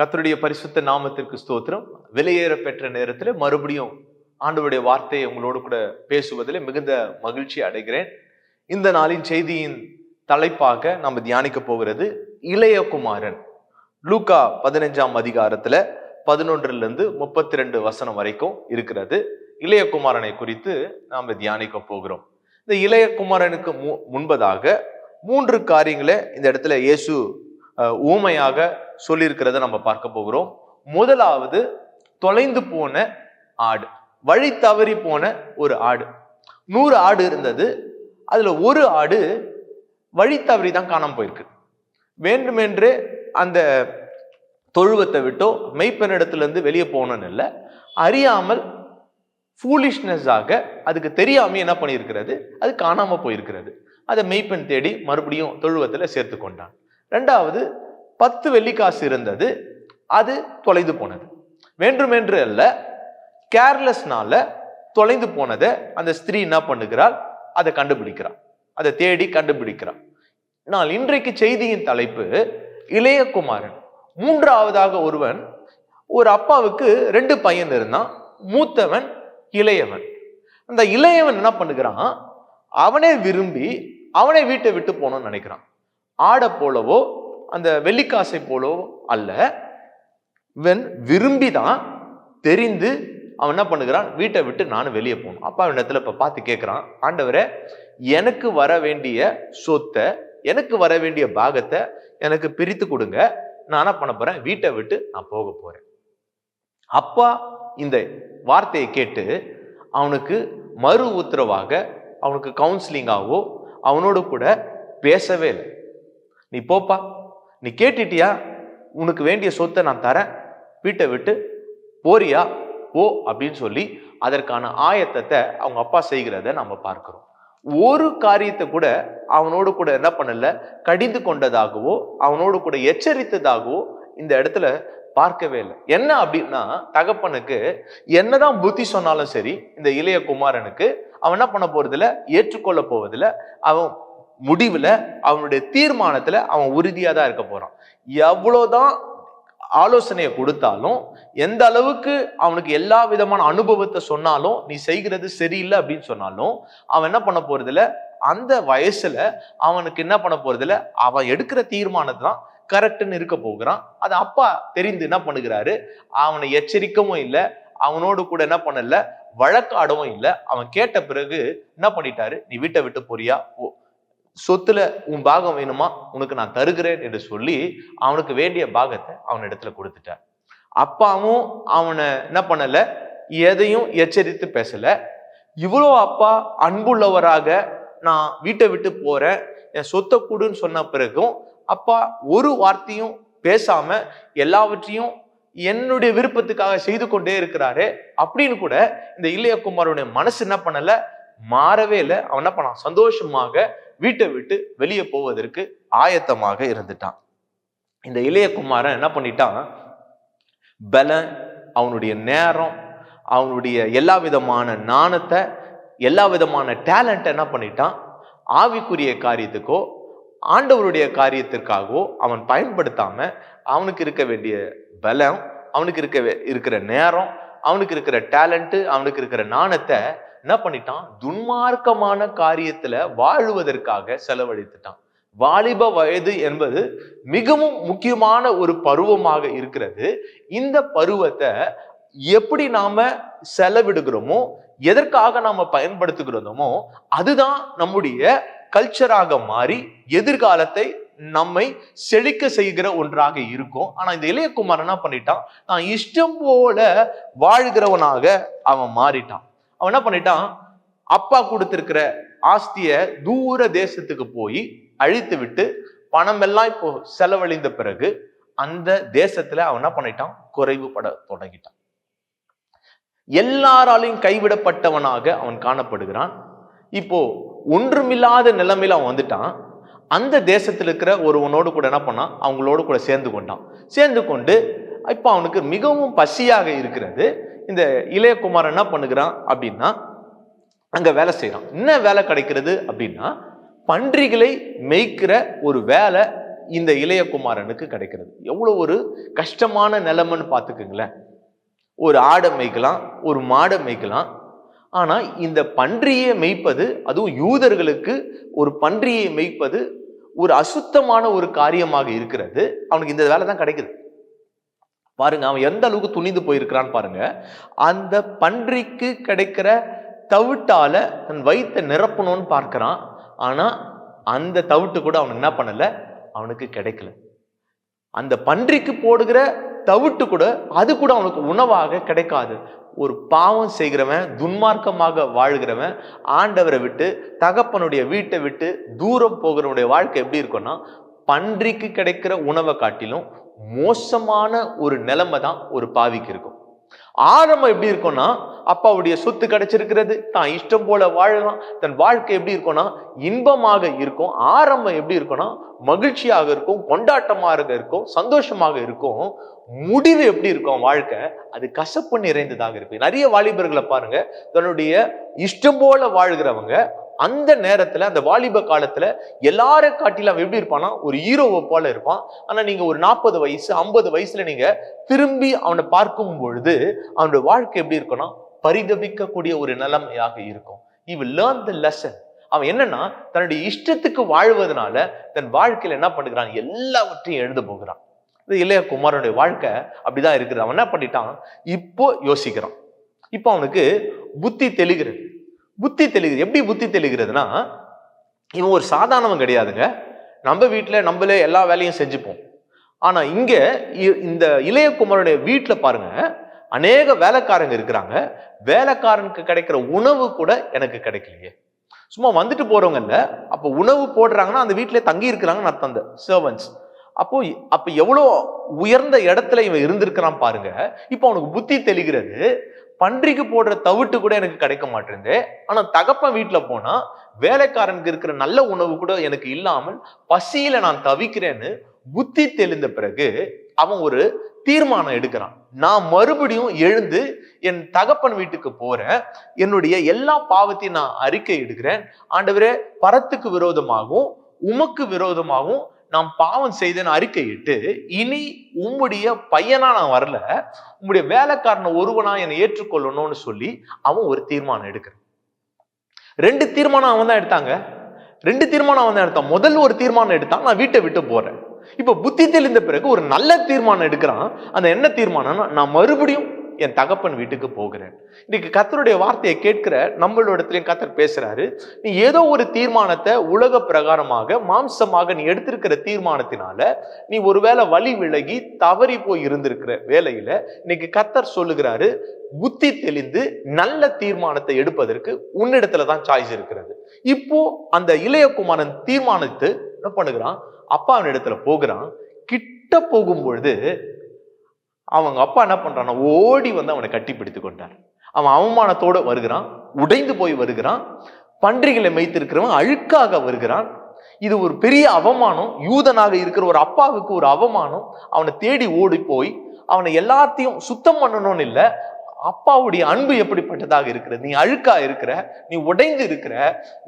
கத்தருடைய பரிசுத்த நாமத்திற்கு ஸ்தோத்திரம். வெளியேற பெற்ற நேரத்தில் மறுபடியும் ஆண்டவருடைய வார்த்தையை உங்களோடு கூட பேசுவதில் மிகுந்த மகிழ்ச்சி அடைகிறேன். இந்த நாளின் செய்தியின் தலைப்பாக நாம் தியானிக்க போகிறது இளையகுமாரன். லூகா பதினஞ்சாம் அதிகாரத்துல பதினொன்றிலிருந்து முப்பத்தி ரெண்டு வசனம் வரைக்கும் இருக்கிறது. இளையகுமாரனை குறித்து நாம் தியானிக்க போகிறோம். இந்த இளையகுமாரனுக்கு மு முன்பதாக மூன்று காரியங்களை இந்த இடத்துல இயேசு ஊமையாக சொல்லியிருக்கிறத நம்ம பார்க்க போகிறோம். முதலாவது தொலைந்து போன ஆடு வழி தவறி போன ஒரு ஆடு. நூறு ஆடு இருந்தது. அதுல ஒரு ஆடு வழி தவறி தான் காணாம போயிருக்கு. வேண்டுமென்றே அந்த தொழுவத்தை விட்டோ மெய்ப்பெண்ணிடத்துலேருந்து வெளியே போனோன்னு இல்லை அறியாமல் ஃபூலிஷ்னஸாக அதுக்கு தெரியாமல் என்ன பண்ணியிருக்கிறது? அது காணாமல் போயிருக்கிறது. அதை மெய்ப்பெண் தேடி மறுபடியும் தொழுவத்தில் சேர்த்து கொண்டான். ரெண்டாவது பத்து வெள்ளிக்காசு இருந்தது அது தொலைந்து போனது. வேண்டுமென்று அல்ல கேர்லெஸ்னால தொலைந்து போனதை அந்த ஸ்திரீ என்ன பண்ணுகிறாள்? அதை கண்டுபிடிக்கிறாள். அதை தேடி கண்டுபிடிக்கிறாள். நான் இன்றைக்கு செய்தியின் தலைப்பு இளையகுமாரன். மூன்றாவதாக ஒருவன் ஒரு அப்பாவுக்கு ரெண்டு பையன் இருந்தான் மூத்தவன் இளையவன். அந்த இளையவன் என்ன பண்ணுகிறான்? அவனே விரும்பி அவனே வீட்டை விட்டு போகணும்னு நினைக்கிறான். ஆடை போலவோ அந்த வெள்ளிக்காசை போலவோ அல்ல. இவன் விரும்பி தான் தெரிந்து அவன் என்ன பண்ணுகிறான்? வீட்டை விட்டு நானும் வெளியே போகணும். அப்பா இடத்துல இப்போ பார்த்து கேட்குறான் ஆண்டவரே எனக்கு வர வேண்டிய சொத்தை எனக்கு வர வேண்டிய பாகத்தை எனக்கு பிரித்து கொடுங்க. நான் என்ன பண்ண போகிறேன் வீட்டை விட்டு நான் போக போகிறேன் அப்பா இந்த வார்த்தையை கேட்டு அவனுக்கு மறு உத்தரவாக அவனுக்கு கவுன்சிலிங்காகவோ அவனோடு கூட பேசவே இல்லை. நீ போப்பா. நீ கேட்டுட்டியா? உனக்கு வேண்டிய சொத்தை நான் தரேன். வீட்டை விட்டு போறியா? போ அப்படின்னு சொல்லி அதற்கான ஆயத்தத்தை அவங்க அப்பா செய்கிறத நம்ம பார்க்கிறோம். ஒரு காரியத்தை கூட அவனோடு கூட என்ன பண்ணல? கடிந்து கொண்டதாகவோ அவனோடு கூட எச்சரித்ததாகவோ இந்த இடத்துல பார்க்கவே இல்லை. என்ன அப்படின்னா தகப்பனுக்கு என்னதான் புத்தி சொன்னாலும் சரி இந்த இளைய குமாரனுக்கு அவன் என்ன பண்ண போறதில்ல? ஏற்றுக்கொள்ள போவதில்ல. அவன் முடிவில் அவனுடைய தீர்மானத்தில் அவன் உறுதியாக தான் இருக்க போகிறான் எவ்வளோதான் ஆலோசனையை கொடுத்தாலும் எந்த அளவுக்கு அவனுக்கு எல்லா விதமான அனுபவத்தை சொன்னாலும் நீ செய்கிறது சரியில்லை அப்படின்னு சொன்னாலும் அவன் என்ன பண்ண போறதில்ல? அந்த வயசுல அவனுக்கு என்ன பண்ண போறதில்ல? அவன் எடுக்கிற தீர்மானத்தை தான் கரெக்டுன்னு இருக்க போகிறான். அது அப்பா தெரிந்து என்ன பண்ணுகிறாரு? அவனை எச்சரிக்கவும் இல்லை. அவனோடு கூட என்ன பண்ணல? வழக்காடவும் இல்லை. அவன் கேட்ட பிறகு என்ன பண்ணிட்டாரு? நீ வீட்டை விட்டு போறியா? ஓ சொத்துல உன் பாகம் வேணுமா? உனக்கு நான் தருகிறேன் என்று சொல்லி அவனுக்கு வேண்டிய பாகத்தை அவன் இடத்துல கொடுத்துட்டார் அப்பாவும் அவனை என்ன பண்ணல? எதையும் எச்சரித்து பேசல. இவ்வளோ அப்பா அன்புள்ளவராக நான் வீட்டை விட்டு போறேன். என் சொத்தை கொடுன்னு சொன்ன பிறகும் அப்பா ஒரு வார்த்தையும் பேசாம எல்லாவற்றையும் என்னுடைய விருப்பத்துக்காக செய்து கொண்டே இருக்கிறாரு அப்படின்னு கூட இந்த இளையகுமாரோடைய மனசு என்ன பண்ணல? மாறவே இல்லை. அவன் என்ன பண்ணான்? சந்தோஷமாக வீட்டை விட்டு வெளியே போவதற்கு ஆயத்தமாக இருந்துட்டான். இந்த இளையகுமாரன் என்ன பண்ணிட்டான்? பலன் அவனுடைய நேரம் அவனுடைய எல்லா விதமான நாணத்தை எல்லா விதமான டேலண்ட்டை என்ன பண்ணிட்டான்? ஆவிக்குரிய காரியத்துக்கோ ஆண்டவருடைய காரியத்திற்காகவோ அவன் பயன்படுத்தாம அவனுக்கு இருக்க வேண்டிய பலம் அவனுக்கு இருக்க இருக்கிற நேரம் அவனுக்கு இருக்கிற டேலண்ட்டு அவனுக்கு இருக்கிற நாணத்தை என்ன பண்ணிட்டான்? துன்மார்க்கமான காரியத்துல வாழுவதற்காக செலவழித்துட்டான். வாலிப வயது என்பது மிகவும் முக்கியமான ஒரு பருவமாக இருக்கிறது. இந்த பருவத்தை எப்படி நாம செலவிடுகிறோமோ எதற்காக நாம பயன்படுத்துகிறோமோ அதுதான் நம்முடைய கல்ச்சராக மாறி எதிர்காலத்தை நம்மை செழிக்க செய்கிற ஒன்றாக இருக்கும். ஆனா இந்த இளையகுமார் என்ன பண்ணிட்டான்? நான் இஷ்டம் போல வாழ்கிறவனாக அவன் மாறிட்டான். அவன் என்ன பண்ணிட்டான்? அப்பா கொடுத்திருக்கிற ஆஸ்திய தூர தேசத்துக்கு போய் அழித்து விட்டு பணம் எல்லாம் இப்போ செலவழிந்த பிறகு அந்த தேசத்துல அவன் என்ன பண்ணிட்டான்? குறைவுபட தொடங்கிட்டான். எல்லாராலையும் கைவிடப்பட்டவனாக அவன் காணப்படுகிறான். இப்போ ஒன்றுமில்லாத நிலைமையில அவன் வந்துட்டான். அந்த தேசத்தில் இருக்கிற ஒருவனோடு கூட என்ன பண்ணான்? அவங்களோடு கூட சேர்ந்து கொண்டான். சேர்ந்து கொண்டு இப்போ அவனுக்கு மிகவும் பசியாக இருக்கிறது. இந்த இளையகுமார் என்ன பண்ணுகிறான் அப்படின்னா அங்கே வேலை செய்கிறான் என்ன வேலை கிடைக்கிறது அப்படின்னா பன்றிகளை மேய்க்கிற ஒரு வேலை இந்த இளையகுமாரனுக்கு கிடைக்கிறது. எவ்வளோ ஒரு கஷ்டமான நிலைமைன்னு பார்த்துக்குங்களேன். ஒரு ஆடை மேய்க்கலாம் ஒரு மாடை மேய்க்கலாம். ஆனால் இந்த பன்றியை மெய்ப்பது அதுவும் யூதர்களுக்கு ஒரு பன்றியை மெய்ப்பது ஒரு அசுத்தமான ஒரு காரியமாக இருக்கிறது. அவனுக்கு இந்த வேலை தான் கிடைக்குது. பாருங்க அவன் எந்த அளவுக்கு துணிந்து போயிருக்கிறான்னு பாருங்க. அந்த பன்றிக்கு கிடைக்கிற தவிட்டால தன் வயிற்றை நிரப்பணும்னு பார்க்கறான். ஆனா அந்த தவிட்டு கூட அவனுக்கு என்ன பண்ணல? அவனுக்கு கிடைக்கல. அந்த பன்றிக்கு போடுகிற தவிட்டு கூட அது கூட அவனுக்கு உணவாக கிடைக்காது. ஒரு பாவம் செய்கிறவன் துன்மார்க்கமாக வாழ்கிறவன் ஆண்டவரை விட்டு தகப்பனுடைய வீட்டை விட்டு தூரம் போகிறவனுடைய வாழ்க்கை எப்படி இருக்கும்னா பன்றிக்கு கிடைக்கிற உணவை காட்டிலும் மோசமான ஒரு நிலைமை தான் ஒரு பாவிக்கு இருக்கும். ஆரம்பம் எப்படி இருக்கும்னா அப்பாவுடைய சொத்து கிடைச்சிருக்கிறது தான் இஷ்டம் போல வாழலாம் தன் வாழ்க்கை எப்படி இருக்கும்னா இன்பமாக இருக்கும் ஆரம்பம் எப்படி இருக்கும்னா மகிழ்ச்சியாக இருக்கும் கொண்டாட்டமாக இருக்கும் சந்தோஷமாக இருக்கும். முடிவு எப்படி இருக்கும் வாழ்க்கை? அது கசப்பு நிறைந்ததாக இருக்கு நிறைய வாலிபர்களை பாருங்க தன்னுடைய இஷ்டம் போல வாழ்கிறவங்க அந்த நேரத்துல அந்த வாலிப காலத்துல எல்லாரை காட்டிலும் அவன் எப்படி இருப்பான்னா ஒரு ஹீரோவை போல இருப்பான். ஆனா நீங்க ஒரு நாற்பது வயசு ஐம்பது வயசுல நீங்க திரும்பி அவனை பார்க்கும் பொழுது அவனுடைய வாழ்க்கை எப்படி இருக்கும்னா பரிதவிக்கக்கூடிய ஒரு நிலைமையாக இருக்கும். He லேர்ன் த லெசன் அவன் என்னன்னா தன்னுடைய இஷ்டத்துக்கு வாழ்வதனால தன் வாழ்க்கையில என்ன பண்ணுகிறான்? எல்லாவற்றையும் எழுத போகிறான். இது இளைய குமாரனுடைய வாழ்க்கை அப்படிதான் இருக்குது. அவன் என்ன பண்ணிட்டான்? இப்போ யோசிக்கிறான். இப்போ அவனுக்கு புத்தி தெளிகிறது. புத்தி தெளிகிறது. எப்படி புத்தி தெளிகிறதுனா இவன் ஒரு சாதாரணவன் கிடையாதுங்க. நம்ம வீட்டில் நம்மளே எல்லா வேலையும் செஞ்சுப்போம். ஆனால் இங்கே இ- இந்த இளைய வீட்டில் பாருங்கள் பாருங்க அநேக வேலைக்காரங்க இருக்கிறாங்க. வேலைக்காரனுக்கு கிடைக்கிற உணவு கூட எனக்கு கிடைக்கலையே. சும்மா வந்துட்டு போறவங்க இல்லை. அப்போ உணவு போடுறாங்கன்னா அந்த வீட்டிலே தங்கி இருக்கிறாங்கன்னு அர்த்தம் அந்த சர்வன்ஸ் அப்போ அப்போ எவ்வளோ உயர்ந்த இடத்துல இவன் இருந்திருக்கிறான் பாருங்க. இப்போ அவனுக்கு புத்தி தெளிகிறது. பன்றிக்கு போடுற தவிட்டு கூட எனக்கு கிடைக்க மாட்டேங்குது. ஆனா தகப்பன் வீட்டுல போனா வேலைக்காரனுக்கு இருக்கிற நல்ல உணவு கூட எனக்கு இல்லாமல் பசியில நான் தவிக்கிறேன்னு புத்தி தெளிந்த பிறகு அவன் ஒரு தீர்மானம் எடுக்கிறான். நான் மறுபடியும் எழுந்து என் தகப்பன் வீட்டுக்கு போறேன். என்னுடைய எல்லா பாவத்தையும் நான் அறிக்கை எடுக்கிறேன். ஆண்டவரே பரத்துக்கு விரோதமாகவும் உமக்கு விரோதமாகவும் நான் பாவம் செய்தேன்னு அறிக்கையிட்டு இனி உம்முடைய பையனா நான் வரல உம்முடைய வேலைக்காரனை ஒருவனா என்னை ஏற்றுக்கொள்ளணும்னு சொல்லி அவன் ஒரு தீர்மானம் எடுக்கிறான். ரெண்டு தீர்மானம் அவன் தான் எடுத்தாங்க. ரெண்டு தீர்மானம் அவன் தான் எடுத்தான். முதல் ஒரு தீர்மானம் எடுத்தான் நான் வீட்டை விட்டு போறேன். இப்ப புத்தி தெளிந்த பிறகு ஒரு நல்ல தீர்மானம் எடுக்கிறான். அந்த என்ன தீர்மானம்னா நான் மறுபடியும் என் தகப்பன் வீட்டுக்கு போகிறேன். இன்னைக்கு கத்தருடைய வார்த்தையை கேட்கிற நம்மளோடத்துலையும் கத்தர் பேசுறாரு நீ ஏதோ ஒரு தீர்மானத்தை உலக பிரகாரமாக மாம்சமாக நீ எடுத்திருக்கிற தீர்மானத்தினால நீ ஒருவேளை வழி விலகி தவறி போய் இருந்திருக்கிற வேலையில இன்னைக்கு கத்தர் சொல்லுகிறாரு புத்தி தெளிந்து நல்ல தீர்மானத்தை எடுப்பதற்கு உன்னிடத்துல தான் சாய்ஸ் இருக்கிறது. இப்போ அந்த இளையகுமாரன் தீர்மானித்து என்ன பண்ணுகிறான்? அப்பாவின் இடத்துல போகிறான். கிட்ட போகும் பொழுது அவங்க அப்பா என்ன பண்ணுறான்னா ஓடி வந்து அவனை கட்டி பிடித்து கொண்டார். அவன் அவமானத்தோடு வருகிறான் உடைந்து போய் வருகிறான் பன்றிகளை மேய்த்திருக்கிறவன் அழுக்காக வருகிறான். இது ஒரு பெரிய அவமானம். யூதனாக இருக்கிற ஒரு அப்பாவுக்கு ஒரு அவமானம். அவனை தேடி ஓடி போய் அவனை எல்லாத்தையும் சுத்தம் பண்ணணும்னு இல்லை அப்பாவுடைய அன்பு எப்படிப்பட்டதாக இருக்கிறது? நீ அழுக்கா இருக்கிற நீ உடைந்து இருக்கிற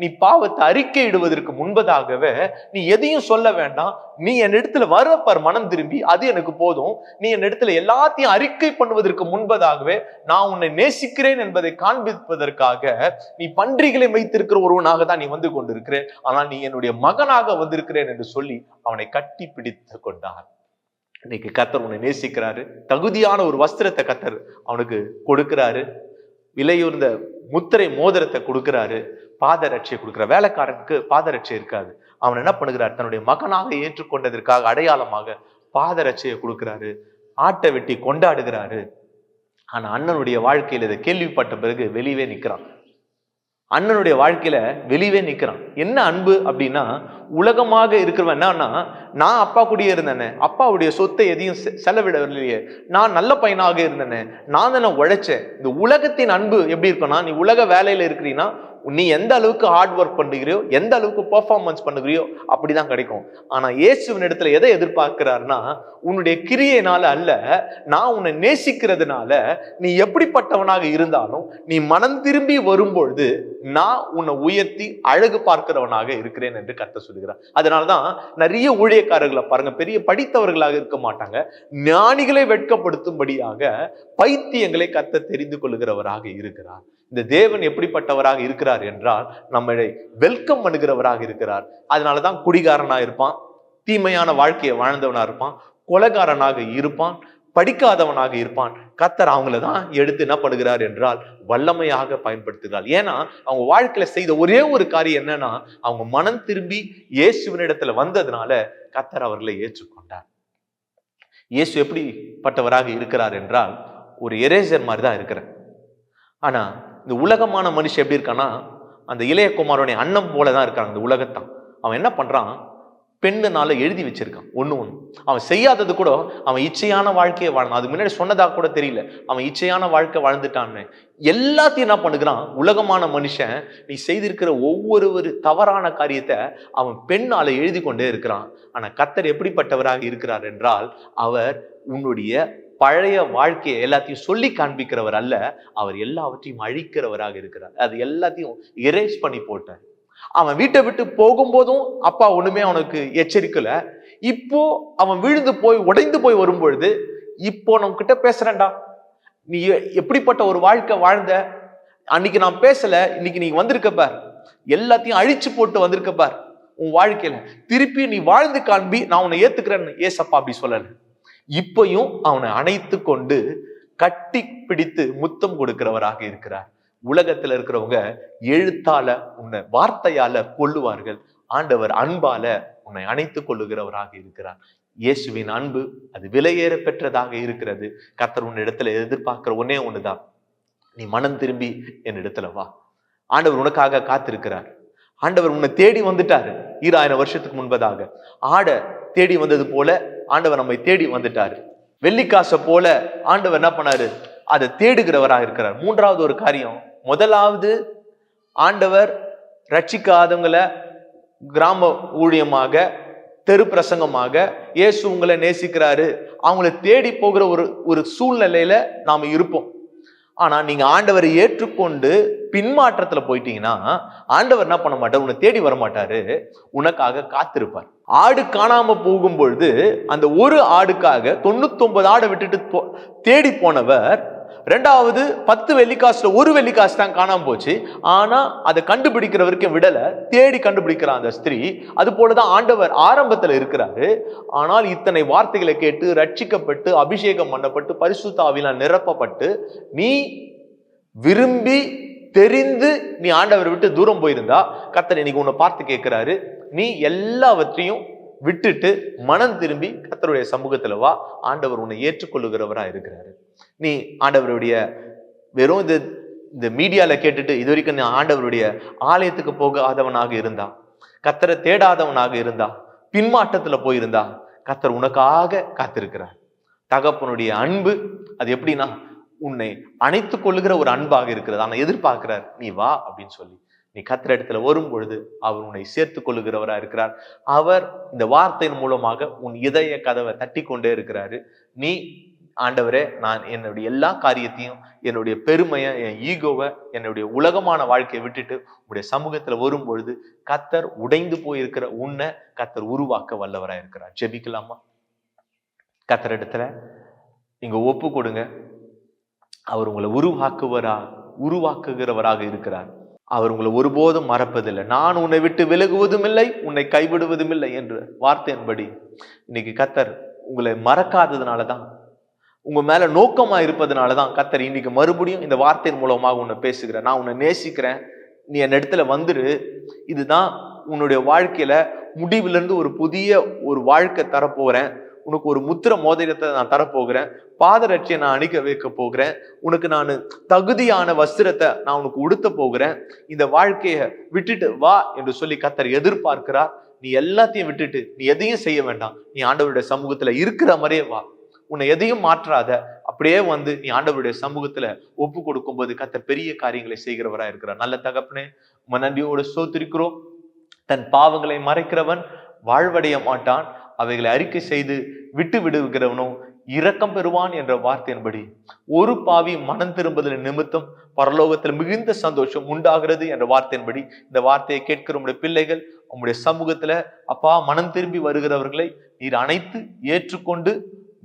நீ பாவத்தை அறிக்கை இடுவதற்கு முன்பதாகவே நீ எதையும் சொல்ல வேண்டாம். நீ என் இடத்துல வரப்பார் மனம் திரும்பி அது எனக்கு போதும். நீ என் இடத்துல எல்லாத்தையும் அறிக்கை பண்ணுவதற்கு முன்பதாகவே நான் உன்னை நேசிக்கிறேன் என்பதை காண்பிப்பதற்காக நீ பன்றிகளை வைத்திருக்கிற ஒருவனாக தான் நீ வந்து கொண்டிருக்கிறேன். ஆனால் நீ என்னுடைய மகனாக வந்திருக்கிறேன் என்று சொல்லி அவனை கட்டி பிடித்து கொண்டான். இன்னைக்கு கத்தர் உன்னை நேசிக்கிறாரு. தகுதியான ஒரு வஸ்திரத்தை கத்தர் அவனுக்கு கொடுக்கிறாரு. விலையுர்ந்த முத்திரை மோதிரத்தை கொடுக்கிறாரு. பாதரட்சை கொடுக்கிற வேலைக்காரனுக்கு பாதரட்சை இருக்காது. அவன் என்ன பண்ணுகிறார்? தன்னுடைய மகனாக ஏற்றுக்கொண்டதற்காக அடையாளமாக பாதரட்சையை கொடுக்கிறாரு. ஆட்டை வெட்டி கொண்டாடுகிறாரு. ஆனா அண்ணனுடைய வாழ்க்கையில் இதை கேள்விப்பட்ட பிறகு வெளியே நிற்கிறான் அண்ணனுடைய வாழ்க்கையில வெளியவே நிற்கிறான் என்ன அன்பு அப்படின்னா உலகமாக இருக்கிறவன் என்னன்னா நான் அப்பா கூடயே இருந்தேனே அப்பாவுடைய சொத்தை எதையும் செ- செலவிடவில்லையே நான் நல்ல பையனாக இருந்தேனே நான் தானே உழைச்சேன். இந்த உலகத்தின் அன்பு எப்படி இருக்கும்னா நீ உலக வேலையில இருக்கிறீன்னா நீ எந்த அளவுக்கு ஹார்ட் ஒர்க் பண்ணுகிறியோ எந்த அளவுக்கு பெர்ஃபார்மன்ஸ் பண்ணுகிறியோ அப்படிதான் கிடைக்கும். ஆனால் இயேசுவின் இடத்துல எதை எதிர்பார்க்கிறாருன்னா உன்னுடைய கிரியையினால அல்ல நான் உன்னை நேசிக்கிறதுனால நீ எப்படிப்பட்டவனாக இருந்தாலும் நீ மனம் திரும்பி வரும்பொழுது நான் உன்னை உயர்த்தி அழகு பார்க்கிறவனாக இருக்கிறேன் என்று கத்த சொல்கிறார் அதனாலதான் நிறைய ஊழியக்காரர்களை பாருங்க பெரிய படித்தவர்களாக இருக்க மாட்டாங்க. ஞானிகளை வெட்கப்படுத்தும்படியாக பைத்தியங்களை கத்த தெரிந்து கொள்கிறவராக இருக்கிறார். இந்த தேவன் எப்படிப்பட்டவராக இருக்கிறார் என்றால் நம்மளை வெல்கம் பண்ணுகிறவராக இருக்கிறார். அதனாலதான் குடிகாரனா இருப்பான் தீமையான வாழ்க்கையை வாழ்ந்தவனா இருப்பான் கொலகாரனாக இருப்பான் படிக்காதவனாக இருப்பான். கத்தர் அவங்கள தான் எடுத்து என்ன பண்ணுகிறார் என்றால் வல்லமையாக பயன்படுத்துகிறார். ஏன்னா அவங்க வாழ்க்கையில செய்த ஒரே ஒரு காரியம் என்னன்னா அவங்க மனம் திரும்பி இயேசுவினிடத்துல வந்ததுனால கத்தர் அவர்களை ஏற்றுக்கொண்டார். இயேசு எப்படிப்பட்டவராக இருக்கிறார் என்றால் ஒரு எரேசர் மாதிரி தான் இருக்கிறார். ஆனா இந்த உலகமான மனுஷன் எப்படி இருக்கான்னா அந்த இளையகுமாரோடைய அண்ணன் போல தான் இருக்காங்க இந்த உலகத்தான். அவன் என்ன பண்ணுறான் பெண்ணுனால எழுதி வச்சிருக்கான் ஒன்று ஒன்று அவன் செய்யாதது கூட அவன் இச்சையான வாழ்க்கையை வாழ்ந்தான். அதுக்கு முன்னாடி சொன்னதாக கூட தெரியல. அவன் இச்சையான வாழ்க்கை வாழ்ந்துட்டான்னு. எல்லாத்தையும் என்ன பண்ணுகிறான்? உலகமான மனுஷன் நீ செய்திருக்கிற ஒவ்வொரு ஒரு தவறான காரியத்தை அவன் பெண்ணால் எழுதி கொண்டே இருக்கிறான். ஆனால் கத்தர் எப்படிப்பட்டவராக இருக்கிறார் என்றால் அவர் உன்னுடைய பழைய வாழ்க்கையை எல்லாத்தையும் சொல்லி காண்பிக்கிறவர் அல்ல அவர் எல்லாவற்றையும் அழிக்கிறவராக இருக்கிறார். அது எல்லாத்தையும் இரேஸ் பண்ணி போட்டார் அவன் வீட்டை விட்டு போகும்போதும் அப்பா ஒண்ணுமே அவனுக்கு எச்சரிக்கல. இப்போ அவன் விழுந்து போய் உடைந்து போய் வரும்பொழுது இப்போ நம்ம கிட்ட பேசுறேன்டா. நீ எ- எப்படிப்பட்ட ஒரு வாழ்க்கை வாழ்ந்த? அன்னைக்கு நான் பேசல இன்னைக்கு நீ வந்திருக்க பார். எல்லாத்தையும் அழிச்சு போட்டு வந்திருக்க பார். உன் வாழ்க்கையில. திருப்பி நீ வாழ்ந்து காண்பி நான் உன்னை ஏத்துக்கிறேன்னு ஏசப்பா அப்படி சொல்லல. இப்பையும் அவனை அணைத்து கொண்டு கட்டி பிடித்து முத்தம் கொடுக்கிறவராக இருக்கிறார். உலகத்துல இருக்கிறவங்க எழுத்தால உன்னை வார்த்தையால கொள்ளுவார்கள் ஆண்டவர் அன்பால உன்னை அணைத்துக் கொள்ளுகிறவராக இருக்கிறார். இயேசுவின் அன்பு அது விலையேற பெற்றதாக இருக்கிறது. கர்த்தர் உன் இடத்துல எதிர்பார்க்கிற ஒன்னே ஒண்ணுதான். நீ மனம் திரும்பி என் இடத்துல வா. ஆண்டவர் உனக்காக காத்திருக்கிறார். ஆண்டவர் உன்னை தேடி வந்துட்டாரு. ஈராயிரம் வருஷத்துக்கு முன்பதாக. ஆட தேடி வந்தது போல ஆண்டவர் நம்மை தேடி வந்துட்டாரு. வெள்ளிக்காசை போல ஆண்டவர் என்ன பண்ணாரு? அதை தேடுகிறவராக இருக்கிறார். மூன்றாவது ஒரு காரியம் முதலாவது ஆண்டவர் ரட்சிக்காதவங்களை கிராம ஊழியமாக தெரு பிரசங்கமாக இயேசு உங்களை நேசிக்கிறாரு. அவங்கள தேடி போகிற ஒரு ஒரு சூழ்நிலையில நாம் இருப்போம். ஆனால் நீங்கள் ஆண்டவரை ஏற்றுக்கொண்டு பின்மாற்றத்தில் போயிட்டீங்கன்னா ஆண்டவர் என்ன பண்ண மாட்டார்? உன்னை தேடி வர மாட்டாரு உனக்காக காத்திருப்பார். ஆடு காணாம போகும்பொழுது அந்த ஒரு ஆடுக்காக தொண்ணூத்தொன்பது ஆடை விட்டுட்டு போ- தேடி போனவர் ரெண்டாவது பத்து வெள்ளிக்காசில் ஒரு வெள்ளிக்காசு தான் காணாம போச்சு. ஆனால் அதை கண்டுபிடிக்கிற வரைக்கும் விடலை. தேடி கண்டுபிடிக்கிறான் அந்த ஸ்திரீ. அது போலதான் ஆண்டவர் ஆரம்பத்தில் இருக்கிறாரு. ஆனால் இத்தனை வார்த்தைகளை கேட்டு ரட்சிக்கப்பட்டு அபிஷேகம் பண்ணப்பட்டு பரிசுத்தாவிலாம் நிரப்பப்பட்டு நீ விரும்பி தெரிந்து நீ ஆண்டவரை விட்டு தூரம் போயிருந்தா கத்தர் இன்னைக்கு உன்னை பார்த்து கேட்கிறாரு. நீ எல்லாவற்றையும் விட்டுட்டு மனம் திரும்பி கத்தருடைய சமூகத்துல வா. ஆண்டவர் உன்னை ஏற்றுக்கொள்ளுகிறவரா இருக்கிறாரு. நீ ஆண்டவருடைய வெறும் இந்த இந்த மீடியாவில் கேட்டுட்டு இது வரைக்கும் நீ ஆண்டவருடைய ஆலயத்துக்கு போகாதவனாக இருந்தா கத்தரை தேடாதவனாக இருந்தா பின்மாற்றத்துல போயிருந்தா கத்தர் உனக்காக காத்திருக்கிறார். தகப்பனுடைய அன்பு அது எப்படின்னா உன்னை அணைத்து கொள்ளுகிற ஒரு அன்பாக இருக்கிறது. ஆனால் எதிர்பார்க்கிறார் நீ வா அப்படின்னு சொல்லி. நீ கத்திர இடத்துல வரும் பொழுது அவர் உன்னை சேர்த்துக் கொள்ளுகிறவராக இருக்கிறார். அவர் இந்த வார்த்தையின் மூலமாக உன் இதய கதவை தட்டி கொண்டே இருக்கிறாரு. நீ ஆண்டவரே நான் என்னுடைய எல்லா காரியத்தையும் என்னுடைய பெருமையை என் ஈகோவை என்னுடைய உலகமான வாழ்க்கையை விட்டுட்டு உடைய சமூகத்துல வரும் பொழுது கத்தர் உடைந்து போயிருக்கிற உன்னை கத்தர் உருவாக்க வல்லவராக இருக்கிறார். ஜெபிக்கலாமா? கத்தர் இடத்துல இங்க ஒப்பு கொடுங்க. அவர் உங்களை உருவாக்குவரா உருவாக்குகிறவராக இருக்கிறார். அவர் உங்களை ஒருபோதும் மறப்பதில்லை. நான் உன்னை விட்டு விலகுவதும் இல்லை உன்னை கைவிடுவதும் இல்லை என்று வார்த்தையின்படி இன்னைக்கு கத்தர் உங்களை மறக்காததுனால தான் உங்கள் மேலே நோக்கமாக இருப்பதுனால தான் கத்தர் இன்னைக்கு மறுபடியும் இந்த வார்த்தையின் மூலமாக உன்னை பேசுகிறேன் நான் உன்னை நேசிக்கிறேன். நீ என் இடத்துல வந்துரு. இதுதான் உன்னுடைய வாழ்க்கையில முடிவுலேருந்து ஒரு புதிய ஒரு வாழ்க்கை தரப்போகிறேன் உனக்கு ஒரு முத்திர மோதிரத்தை நான் தரப்போகிறேன். பாதரட்சியை நான் அணிக்க வைக்க போகிறேன். உனக்கு நான் தகுதியான வஸ்திரத்தை நான் உனக்கு உடுத்த போகிறேன். இந்த வாழ்க்கையை விட்டுட்டு வா என்று சொல்லி கத்தர் எதிர்பார்க்கிறார். நீ எல்லாத்தையும் விட்டுட்டு நீ எதையும் செய்ய வேண்டாம். நீ ஆண்டவருடைய சமூகத்துல இருக்கிற மாதிரியே வா. உன்னை எதையும் மாற்றாத. அப்படியே வந்து நீ ஆண்டவருடைய சமூகத்துல ஒப்பு கொடுக்கும் போது கத்த பெரிய காரியங்களை செய்கிறவரா இருக்கிறார். நல்ல தகப்பனே உம நன்றியோடு சோத்திருக்கிறோம். தன் பாவங்களை மறைக்கிறவன் வாழ்வடைய மாட்டான். அவைகளை அறிக்கை செய்து விட்டு விடுகிறவனோ இரக்கம் பெறுவான் என்ற வார்த்தையின்படி ஒரு பாவி மனம் திரும்புதல் நிமித்தம் பரலோகத்தில் மிகுந்த சந்தோஷம் உண்டாகிறது என்ற வார்த்தையின்படி இந்த வார்த்தையை கேட்கிற உங்களுடைய பிள்ளைகள் உங்களுடைய சமூகத்துல அப்பா மனம் திரும்பி வருகிறவர்களை நீர் அனைத்து ஏற்றுக்கொண்டு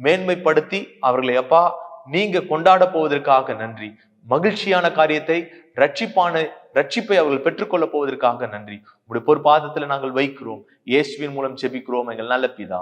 மேன்மைப்படுத்தி அவர்களை அப்பா நீங்க கொண்டாட போவதற்காக நன்றி. மகிழ்ச்சியான காரியத்தை ரட்சிப்பான ரட்சிப்பை அவர்கள் பெற்றுக்கொள்ள போவதற்காக நன்றி. உங்களுடைய பொறுப்பாதத்துல நாங்கள் வைக்கிறோம். இயேசுவின் மூலம் செபிக்கிறோம் எங்கள் நல்ல பிதா.